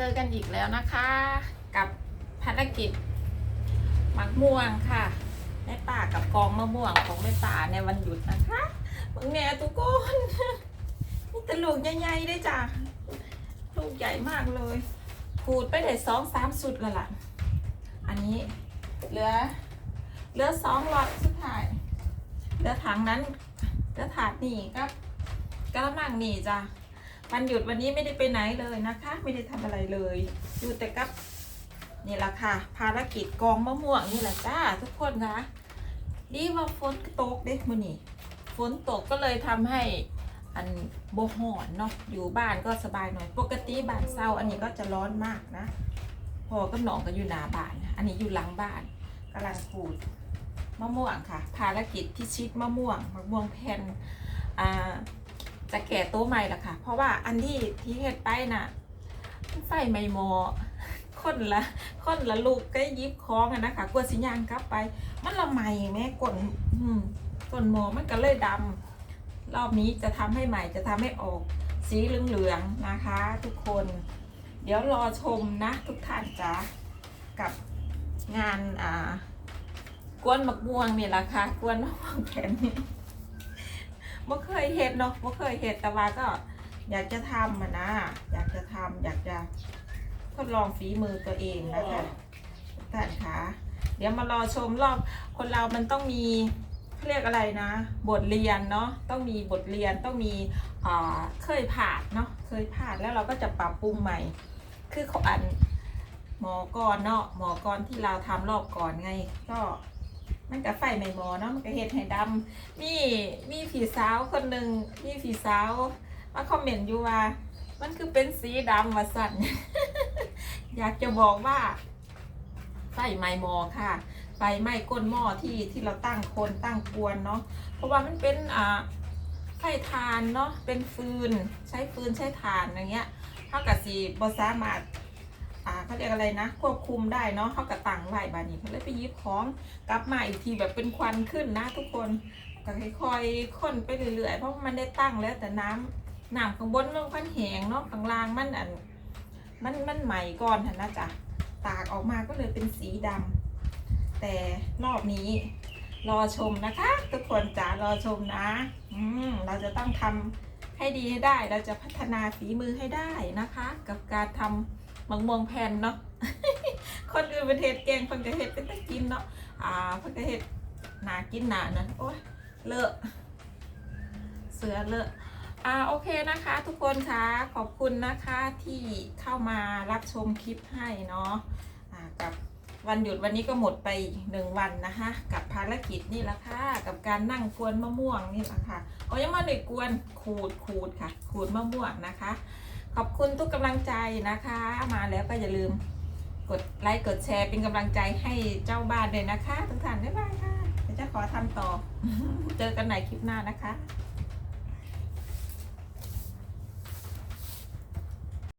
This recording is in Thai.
จอกันอีกแล้วนะคะ กับภารกิจหมักม่วงค่ะแม่ป่ากับกองมะม่วงของแม่ป่าในวันหยุดนะคะมึงแน่ทุกคนนี่ตลูกใหญ่ๆด้วยจ้ะลูกใหญ่มากเลยขูดไปได้สองสามสุดล้วล่ะ อันนี้เหลือเหลือสองหลอดสุดท้ายเหลือถังนั้นเหลือถาดนี่ก็กระมังนี่จ้ะ วันหยุดวันนี้ไม่ได้ไปไหนเลยนะคะ ไม่ได้ทำอะไรเลย อยู่แต่กับนี่แหละค่ะ ภารกิจกองมะม่วงนี่แหละจ้าทุกคนคะดีว่าฝนตกเด็กมือนี่ฝนตกก็เลยทำให้อันโบหอนเนาะอยู่บ้านก็สบายหน่อย ปกติบ้านเศร้าอันนี้ก็จะร้อนมากนะ พอก็หนองก็อยู่หน้าบ้าน อันนี้อยู่หลังบ้านกำลังปลูกมะม่วงค่ะ ภารกิจพิชิตมะม่วงมะม่วงแผ่นอ่า จะแก่โต๊ะใหม่ละค่ะ เพราะว่าอันที่ที่เฮ็ดไปน่ะมันไฟไม่มอคนละคนละลูกก็ยิบคล้องอะนะคะกลัวสิยางกลับไป มันละไหม่แม่กลนอืมกลนหมอมันก็เลยดำรอบนี้จะทำให้ใหม่จะทำให้ออกสีเหลืองๆนะคะ ทุกคน เดี๋ยวรอชมนะ ทุกท่านจ้ากับงานอ่ากวนมักม่วงนี่แหละค่ะกวนมะม่วงแผ่นนี่ บ่เคยเห็ดเนาะบ่เคยเห็ดแต่ว่าก็ อยากจะทำอะนะ อยากจะทำอยากจะทดลองฝีมือตัวเองนะคะท่านคะเดี๋ยวมารอชมรอบคนเรามันต้องมีเรียกอะไรนะ บทเรียนเนาะต้องมีบทเรียนต้องมีเคยผ่านเนาะเคยผ่านแล้วเราก็จะปรับปรุงใหม่ คือเขาอันหมอกรเนาะหมอกรที่เราทำรอบก่อนไง ก็ มันก็ไฟไม่หมอเนาะมันก็เฮ็ดให้ดำมีมีผีสาวคนหนึ่งมีผีสาวมาคอมเมนต์อยู่ว่า มันคือเป็นสีดำว่าสั่น อยากจะบอกว่าไฟไหม้หมอค่ะไฟไหม้ก้นหม้อที่ที่เราตั้งคนตั้งกวนเนาะเพราะว่ามันเป็นอ่าไฟทานเนาะเป็นฟืนใช้ฟืนใช้ถ่านอย่างเงี้ยเท่ากับสีบอสามารถอ่า เรียกอะไรนะ ควบคุมได้เนาะเท่ากับตั้งไว้บานี้เขาเลยไปยิบของกลับมาอีกทีแบบเป็นควันขึ้นนะทุกคนก็ค่อยๆค้นไปเรื่อยๆเพราะมันได้ตั้งแล้วแต่น้ำน้ำข้างบนมันควันแหงเนาะข้างล่างมันอันมันมันใหม่ก่อนหันนะจ๊ะตากออกมาก็เลยเป็นสีดำแต่รอบนี้รอชมนะคะ ทุกคนจ๋ารอชมนะ อืมเราจะต้องทำให้ดีให้ได้ เราจะพัฒนาฝีมือให้ได้นะคะ กับการทำ มังม่วงแผ่นเนาะ คนอื่นประเทศเก่งคนก็เฮ็ดเป็นตะกินเนาะ อ่าเพื่อเห็ดหนากินหนานะโอ้ยเลอะ เสือเลอะ อ่าโอเคนะคะ ทุกคนคะขอบคุณนะคะที่เข้ามารับชมคลิปให้เนาะอ่ากับวันหยุดวันนี้ก็หมดไปหนึ่งวันนะคะ กับภารกิจนี่แหละค่ะ กับการนั่งกวนมะม่วงนี่แหละค่ะเอายังมาหนึ่กวนขูดขูดค่ะ ขูดมะม่วงนะคะ ขอบคุณทุกกำลังใจนะคะ มาแล้วก็อย่าลืมกดไลค์กดแชร์เป็นกำลังใจให้เจ้าบ้านเลยนะคะ ทุกท่านบ๊ายบายค่ะเดี๋ยวจะขอทำต่อ เจอกันใหม่คลิปหน้านะคะ